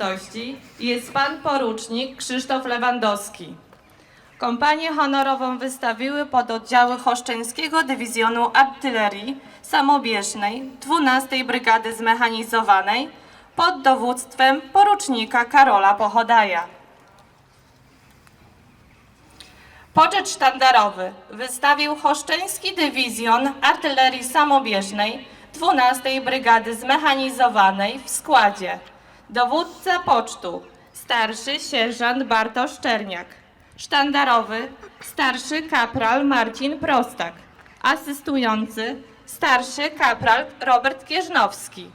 uroczystości jest pan porucznik Krzysztof Lewandowski. Kompanię honorową wystawiły pododdziały Choszczeńskiego Dywizjonu Artylerii Samobieżnej 12 Brygady Zmechanizowanej pod dowództwem porucznika Karola Pochodaja. Poczet sztandarowy wystawił Choszczeński Dywizjon Artylerii Samobieżnej 12 Brygady Zmechanizowanej w składzie dowódca pocztu starszy sierżant Bartosz Czerniak, sztandarowy starszy kapral Marcin Prostak, asystujący starszy kapral Robert Kieżnowski.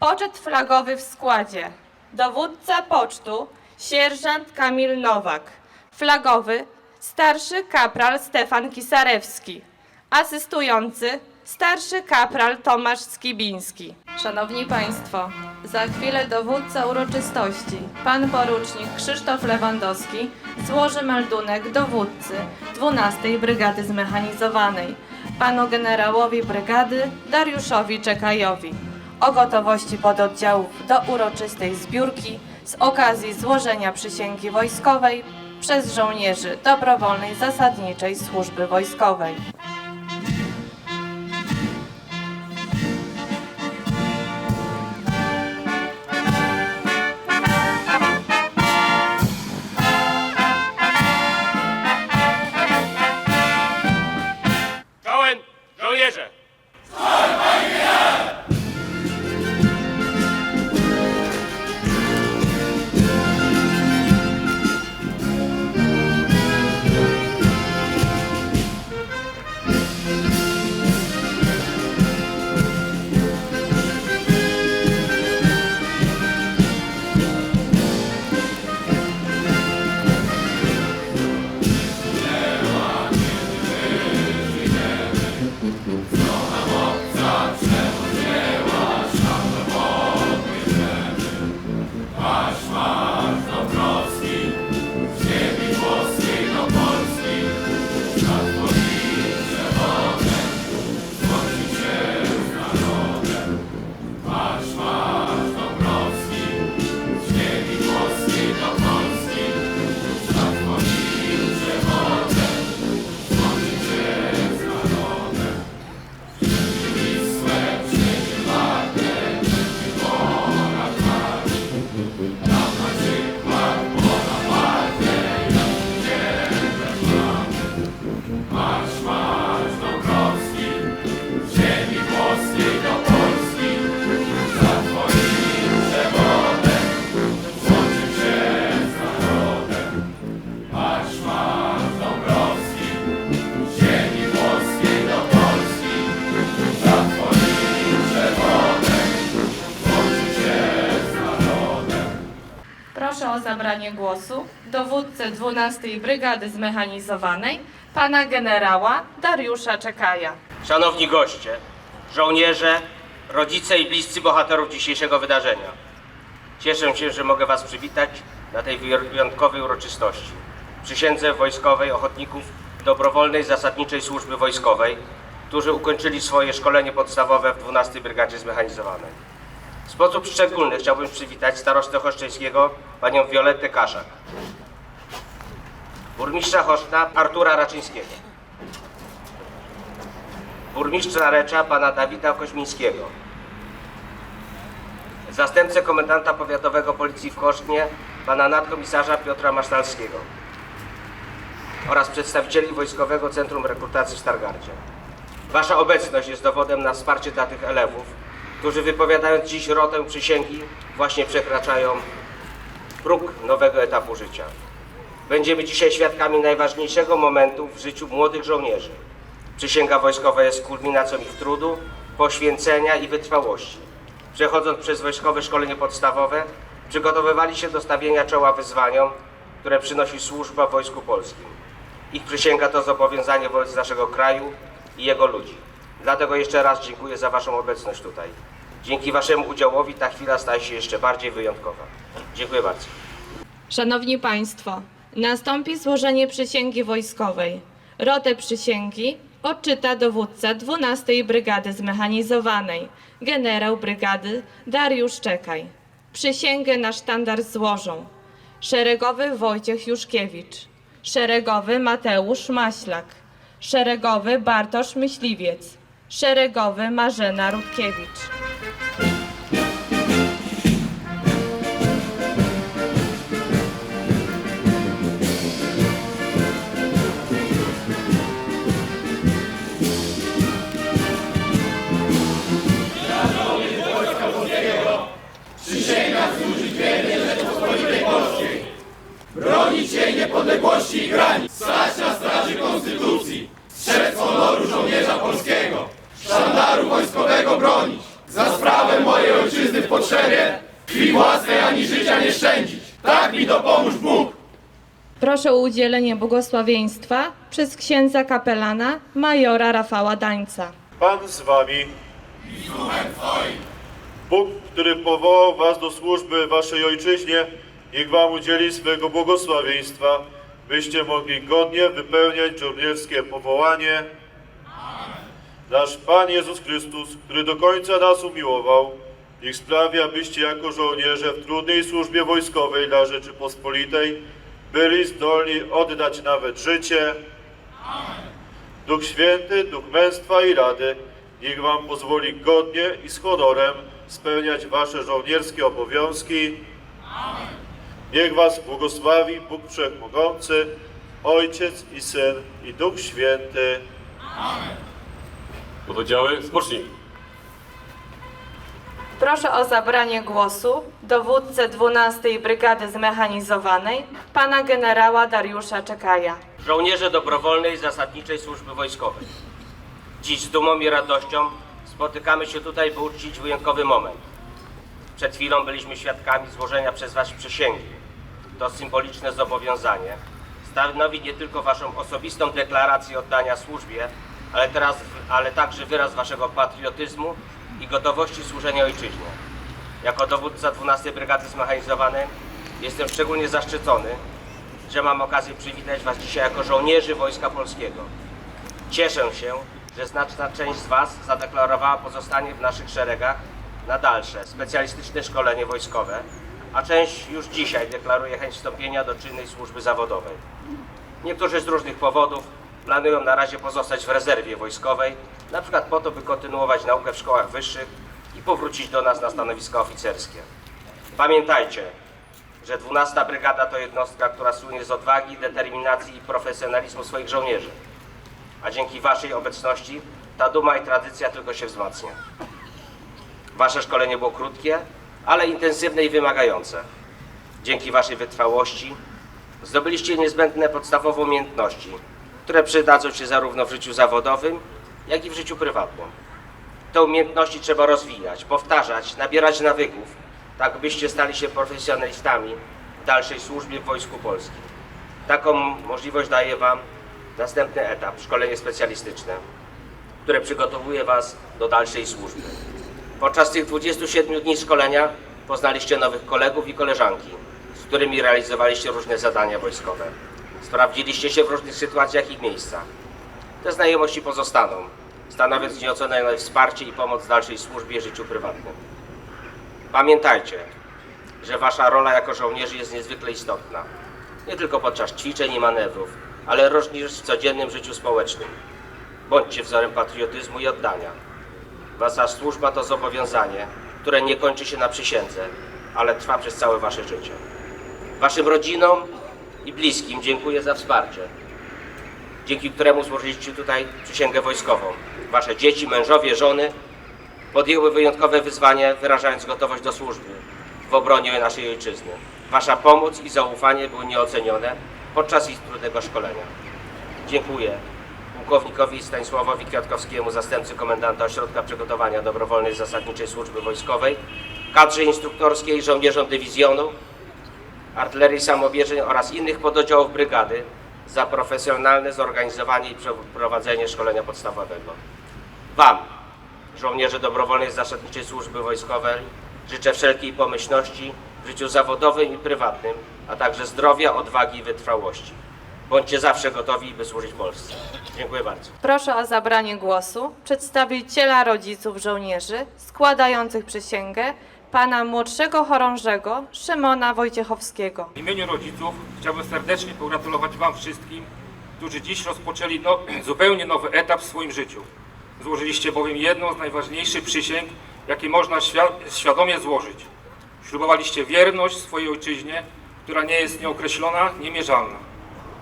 Poczet flagowy w składzie. Dowódca pocztu sierżant Kamil Nowak. Flagowy starszy kapral Stefan Kisarewski. Asystujący starszy kapral Tomasz Skibiński. Szanowni Państwo, za chwilę dowódca uroczystości, pan porucznik Krzysztof Lewandowski złoży meldunek dowódcy 12 Brygady Zmechanizowanej, panu generałowi brygady Dariuszowi Czekajowi o gotowości pododdziałów do uroczystej zbiórki z okazji złożenia przysięgi wojskowej przez żołnierzy dobrowolnej zasadniczej służby wojskowej. Dowódcę 12 Brygady Zmechanizowanej, pana generała Dariusza Czekaja. Szanowni goście, żołnierze, rodzice i bliscy bohaterów dzisiejszego wydarzenia. Cieszę się, że mogę Was przywitać na tej wyjątkowej uroczystości. Przysiędze wojskowej ochotników dobrowolnej zasadniczej służby wojskowej, którzy ukończyli swoje szkolenie podstawowe w 12 Brygadzie Zmechanizowanej. W sposób szczególny chciałbym przywitać starostę choszczeńskiego, panią Violettę Kaszak, burmistrza Choszcza Artura Raczyńskiego, burmistrza Recza pana Dawida Koźmińskiego, zastępcę komendanta powiatowego policji w Kosztnie pana nadkomisarza Piotra Masztalskiego oraz przedstawicieli Wojskowego Centrum Rekrutacji w Stargardzie. Wasza obecność jest dowodem na wsparcie dla tych elewów, którzy wypowiadając dziś rotę przysięgi właśnie przekraczają próg nowego etapu życia. Będziemy dzisiaj świadkami najważniejszego momentu w życiu młodych żołnierzy. Przysięga wojskowa jest kulminacją ich trudu, poświęcenia i wytrwałości. Przechodząc przez wojskowe szkolenie podstawowe, przygotowywali się do stawienia czoła wyzwaniom, które przynosi służba w Wojsku Polskim. Ich przysięga to zobowiązanie wobec naszego kraju i jego ludzi. Dlatego jeszcze raz dziękuję za Waszą obecność tutaj. Dzięki Waszemu udziałowi ta chwila staje się jeszcze bardziej wyjątkowa. Dziękuję bardzo. Szanowni Państwo, nastąpi złożenie przysięgi wojskowej. Rotę przysięgi odczyta dowódca 12 Brygady Zmechanizowanej, generał brygady Dariusz Czekaj. Przysięgę na sztandar złożą szeregowy Wojciech Juszkiewicz, szeregowy Mateusz Maślak, szeregowy Bartosz Myśliwiec, szeregowy Marzena Rutkiewicz. Wojskowego bronić, za sprawę mojej ojczyzny w potrzebie, krwi własnej ani życia nie szczędzić. Tak mi dopomóż Bóg. Proszę o udzielenie błogosławieństwa przez księdza kapelana majora Rafała Dańca. Pan z wami. Bóg, który powołał was do służby waszej ojczyźnie, niech wam udzieli swego błogosławieństwa, byście mogli godnie wypełniać żołnierskie powołanie. Nasz Pan Jezus Chrystus, który do końca nas umiłował, niech sprawi, abyście jako żołnierze w trudnej służbie wojskowej dla Rzeczypospolitej byli zdolni oddać nawet życie, Duch Święty, Duch męstwa i rady, niech Wam pozwoli godnie i z honorem spełniać Wasze żołnierskie obowiązki. Niech Was błogosławi Bóg Wszechmogący, Ojciec i Syn i Duch Święty. Pododdziały, spocznij. Proszę o zabranie głosu dowódcę 12 Brygady Zmechanizowanej, pana generała Dariusza Czekaja. Żołnierze dobrowolnej zasadniczej służby wojskowej. Dziś z dumą i radością spotykamy się tutaj, by uczcić wyjątkowy moment. Przed chwilą byliśmy świadkami złożenia przez Was przysięgi. To symboliczne zobowiązanie stanowi nie tylko Waszą osobistą deklarację oddania służbie, ale, teraz, ale także wyraz Waszego patriotyzmu i gotowości służenia ojczyźnie. Jako dowódca 12 Brygady Zmechanizowanej jestem szczególnie zaszczycony, że mam okazję przywitać Was dzisiaj jako żołnierzy Wojska Polskiego. Cieszę się, że znaczna część z Was zadeklarowała pozostanie w naszych szeregach na dalsze specjalistyczne szkolenie wojskowe, a część już dzisiaj deklaruje chęć wstąpienia do czynnej służby zawodowej. Niektórzy z różnych powodów planują na razie pozostać w rezerwie wojskowej, na przykład po to, by kontynuować naukę w szkołach wyższych i powrócić do nas na stanowiska oficerskie. Pamiętajcie, że 12 Brygada to jednostka, która słynie z odwagi, determinacji i profesjonalizmu swoich żołnierzy. A dzięki Waszej obecności ta duma i tradycja tylko się wzmacnia. Wasze szkolenie było krótkie, ale intensywne i wymagające. Dzięki Waszej wytrwałości zdobyliście niezbędne podstawowe umiejętności, które przydadzą się zarówno w życiu zawodowym, jak i w życiu prywatnym. Te umiejętności trzeba rozwijać, powtarzać, nabierać nawyków, tak byście stali się profesjonalistami w dalszej służbie w Wojsku Polskim. Taką możliwość daje Wam następny etap, szkolenie specjalistyczne, które przygotowuje Was do dalszej służby. Podczas tych 27 dni szkolenia poznaliście nowych kolegów i koleżanki, z którymi realizowaliście różne zadania wojskowe. Sprawdziliście się w różnych sytuacjach i miejscach. Te znajomości pozostaną, stanowiąc nieocenione wsparcie i pomoc w dalszej służbie i życiu prywatnym. Pamiętajcie, że Wasza rola jako żołnierzy jest niezwykle istotna. Nie tylko podczas ćwiczeń i manewrów, ale również w codziennym życiu społecznym. Bądźcie wzorem patriotyzmu i oddania. Wasza służba to zobowiązanie, które nie kończy się na przysiędze, ale trwa przez całe Wasze życie. Waszym rodzinom i bliskim dziękuję za wsparcie, dzięki któremu złożyliście tutaj przysięgę wojskową. Wasze dzieci, mężowie, żony podjęły wyjątkowe wyzwanie, wyrażając gotowość do służby w obronie naszej ojczyzny. Wasza pomoc i zaufanie były nieocenione podczas ich trudnego szkolenia. Dziękuję pułkownikowi Stanisławowi Kwiatkowskiemu, zastępcy komendanta Ośrodka Przygotowania Dobrowolnej Zasadniczej Służby Wojskowej, kadrze instruktorskiej, żołnierzom dywizjonu, artylerii samobieżeń oraz innych pododdziałów brygady za profesjonalne zorganizowanie i przeprowadzenie szkolenia podstawowego. Wam, żołnierze dobrowolnej zasadniczej służby wojskowej, życzę wszelkiej pomyślności w życiu zawodowym i prywatnym, a także zdrowia, odwagi i wytrwałości. Bądźcie zawsze gotowi, by służyć Polsce. Dziękuję bardzo. Proszę o zabranie głosu przedstawiciela rodziców żołnierzy składających przysięgę, pana młodszego chorążego Szymona Wojciechowskiego. W imieniu rodziców chciałbym serdecznie pogratulować Wam wszystkim, którzy dziś rozpoczęli no, zupełnie nowy etap w swoim życiu. Złożyliście bowiem jedną z najważniejszych przysięg, jakie można świ- świadomie złożyć. Ślubowaliście wierność swojej ojczyźnie, która nie jest nieokreślona, niemierzalna.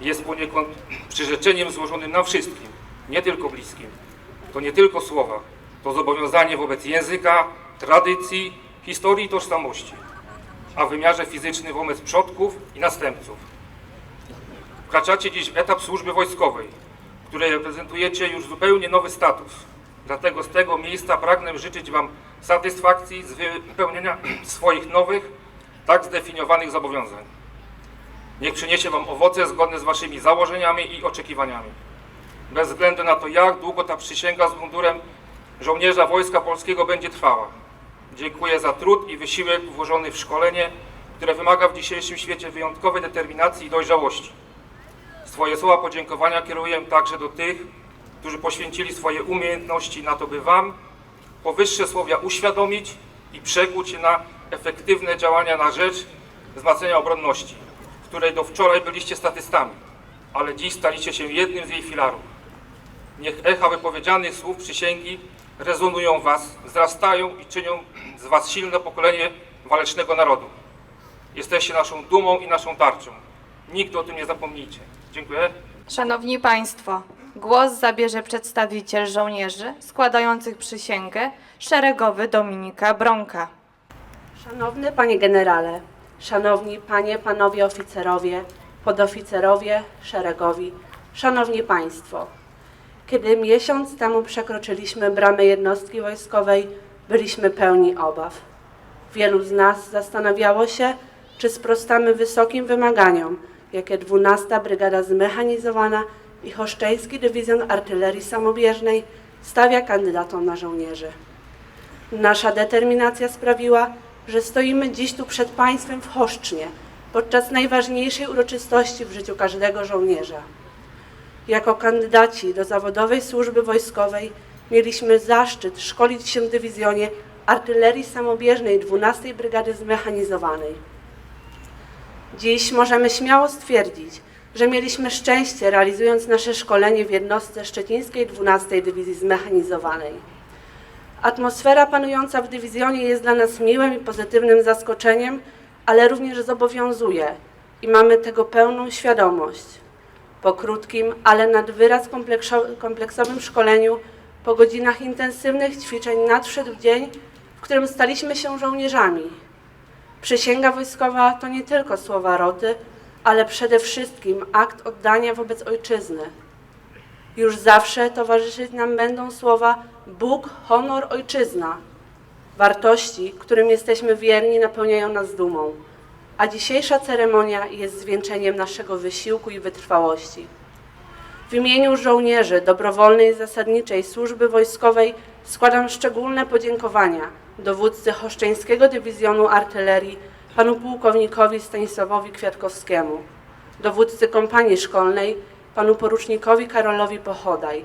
Jest poniekąd przyrzeczeniem złożonym nam wszystkim, nie tylko bliskim. To nie tylko słowa, to zobowiązanie wobec języka, tradycji, historii i tożsamości a w wymiarze fizycznym wobec przodków i następców. Wkraczacie dziś w etap służby wojskowej, której reprezentujecie już zupełnie nowy status. Dlatego z tego miejsca pragnę życzyć Wam satysfakcji z wypełnienia swoich nowych, tak zdefiniowanych zobowiązań. Niech przyniesie Wam owoce zgodne z Waszymi założeniami i oczekiwaniami. Bez względu na to, jak długo ta przysięga z mundurem żołnierza Wojska Polskiego będzie trwała. Dziękuję za trud i wysiłek włożony w szkolenie, które wymaga w dzisiejszym świecie wyjątkowej determinacji i dojrzałości. Swoje słowa podziękowania kieruję także do tych, którzy poświęcili swoje umiejętności na to, by Wam powyższe słowa uświadomić i przekuć na efektywne działania na rzecz wzmacniania obronności, której do wczoraj byliście statystami, ale dziś staliście się jednym z jej filarów. Niech echa wypowiedzianych słów przysięgi rezonują w Was, wzrastają i czynią z Was silne pokolenie walecznego narodu. Jesteście naszą dumą i naszą tarczą. Nikt o tym nie zapomnijcie. Dziękuję. Szanowni Państwo, głos zabierze przedstawiciel żołnierzy składających przysięgę, szeregowy Dominika Bronka. Szanowny Panie Generale, Szanowni Panie, Panowie Oficerowie, Podoficerowie, Szeregowi, Szanowni Państwo, kiedy miesiąc temu przekroczyliśmy bramę jednostki wojskowej, byliśmy pełni obaw. Wielu z nas zastanawiało się, czy sprostamy wysokim wymaganiom, jakie 12 Brygada Zmechanizowana i Choszczeński Dywizjon Artylerii Samobieżnej stawia kandydatom na żołnierzy. Nasza determinacja sprawiła, że stoimy dziś tu przed Państwem w Choszcznie, podczas najważniejszej uroczystości w życiu każdego żołnierza. Jako kandydaci do zawodowej służby wojskowej mieliśmy zaszczyt szkolić się w dywizjonie artylerii samobieżnej 12 Brygady Zmechanizowanej. Dziś możemy śmiało stwierdzić, że mieliśmy szczęście realizując nasze szkolenie w jednostce szczecińskiej 12 Dywizji Zmechanizowanej. Atmosfera panująca w dywizjonie jest dla nas miłym i pozytywnym zaskoczeniem, ale również zobowiązuje i mamy tego pełną świadomość. Po krótkim, ale nad wyraz komplekso- kompleksowym szkoleniu, po godzinach intensywnych ćwiczeń nadszedł dzień, w którym staliśmy się żołnierzami. Przysięga wojskowa to nie tylko słowa roty, ale przede wszystkim akt oddania wobec ojczyzny. Już zawsze towarzyszyć nam będą słowa Bóg, honor, ojczyzna. Wartości, którym jesteśmy wierni, napełniają nas dumą, a dzisiejsza ceremonia jest zwieńczeniem naszego wysiłku i wytrwałości. W imieniu żołnierzy dobrowolnej zasadniczej służby wojskowej składam szczególne podziękowania dowódcy Choszczeńskiego Dywizjonu Artylerii, panu pułkownikowi Stanisławowi Kwiatkowskiemu, dowódcy kompanii szkolnej, panu porucznikowi Karolowi Pochodaj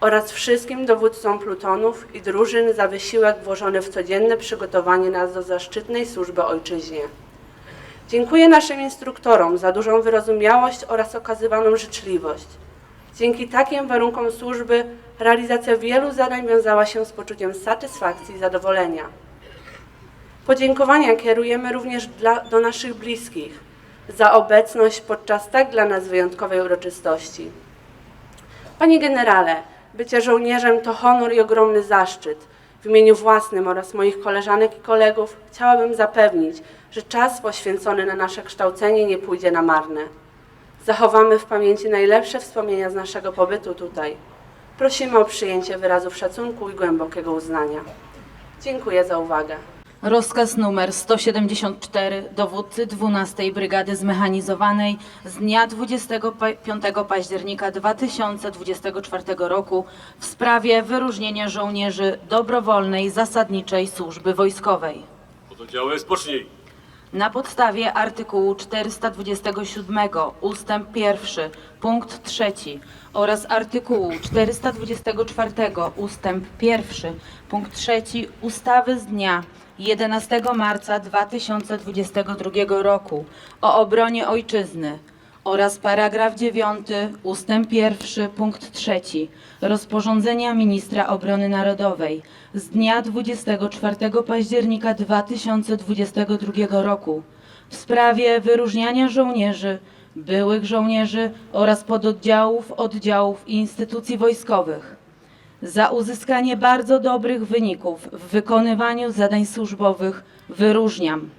oraz wszystkim dowódcom plutonów i drużyn za wysiłek włożony w codzienne przygotowanie nas do zaszczytnej służby ojczyźnie. Dziękuję naszym instruktorom za dużą wyrozumiałość oraz okazywaną życzliwość. Dzięki takim warunkom służby realizacja wielu zadań wiązała się z poczuciem satysfakcji i zadowolenia. Podziękowania kierujemy również dla, do naszych bliskich za obecność podczas tak dla nas wyjątkowej uroczystości. Panie generale, bycie żołnierzem to honor i ogromny zaszczyt. W imieniu własnym oraz moich koleżanek i kolegów chciałabym zapewnić, że czas poświęcony na nasze kształcenie nie pójdzie na marne. Zachowamy w pamięci najlepsze wspomnienia z naszego pobytu tutaj. Prosimy o przyjęcie wyrazów szacunku i głębokiego uznania. Dziękuję za uwagę. Rozkaz numer 174 dowódcy 12 Brygady Zmechanizowanej z dnia 25 października 2024 roku w sprawie wyróżnienia żołnierzy dobrowolnej zasadniczej służby wojskowej. Spocznij. Na podstawie artykułu 427 ustęp 1 punkt 3 oraz artykułu 424 ustęp 1 punkt 3 ustawy z dnia 11 marca 2022 roku o obronie Ojczyzny oraz paragraf 9 ustęp 1 punkt 3 rozporządzenia Ministra Obrony Narodowej z dnia 24 października 2022 roku w sprawie wyróżniania żołnierzy, byłych żołnierzy oraz pododdziałów, oddziałów i instytucji wojskowych za uzyskanie bardzo dobrych wyników w wykonywaniu zadań służbowych wyróżniam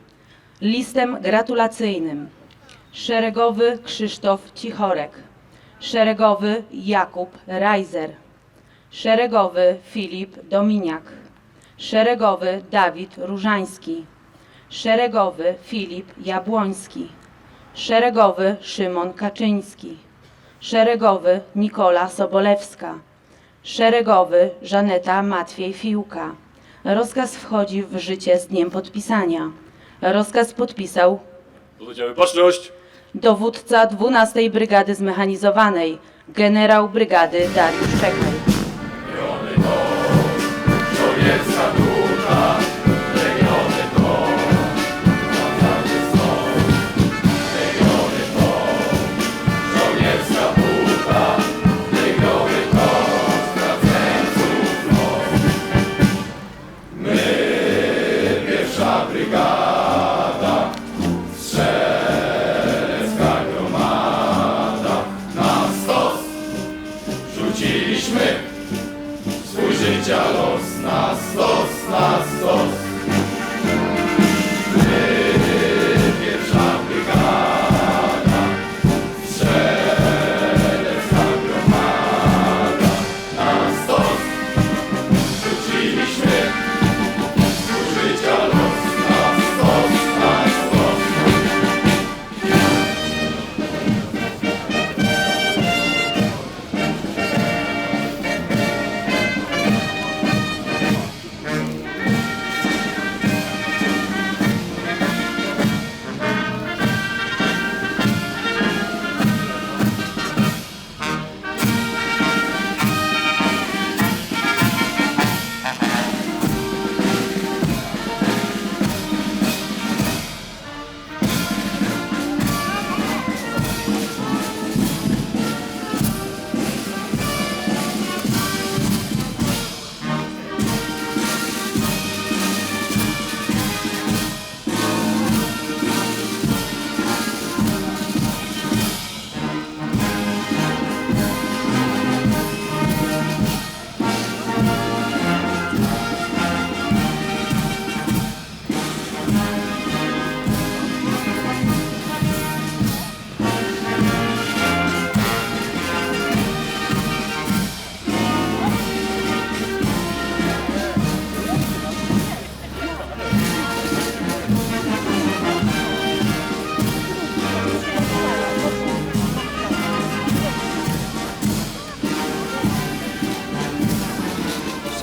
listem gratulacyjnym szeregowy Krzysztof Cichorek, szeregowy Jakub Reiser, szeregowy Filip Dominiak, szeregowy Dawid Różański, szeregowy Filip Jabłoński, szeregowy Szymon Kaczyński, szeregowy Nikola Sobolewska, szeregowy Żaneta Matwiej-Fiłka. Rozkaz wchodzi w życie z dniem podpisania. Rozkaz podpisał Pododdziały baczność. dowódca 12 Brygady Zmechanizowanej, generał brygady Dariusz Czekaj.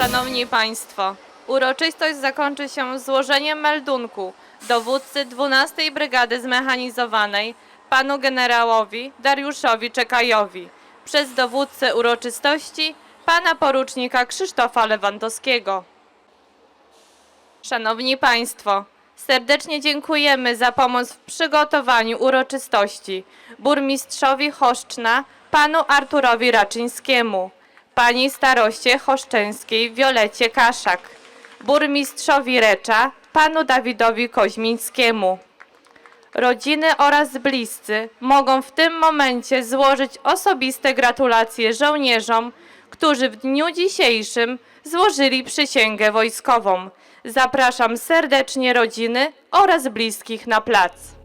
Szanowni Państwo, uroczystość zakończy się złożeniem meldunku dowódcy 12 Brygady Zmechanizowanej panu generałowi Dariuszowi Czekajowi przez dowódcę uroczystości pana porucznika Krzysztofa Lewandowskiego. Szanowni Państwo, serdecznie dziękujemy za pomoc w przygotowaniu uroczystości burmistrzowi Choszczna, panu Arturowi Raczyńskiemu, pani staroście choszczeńskiej Wiolecie Kaszak, burmistrzowi Recza, panu Dawidowi Koźmińskiemu. Rodziny oraz bliscy mogą w tym momencie złożyć osobiste gratulacje żołnierzom, którzy w dniu dzisiejszym złożyli przysięgę wojskową. Zapraszam serdecznie rodziny oraz bliskich na plac.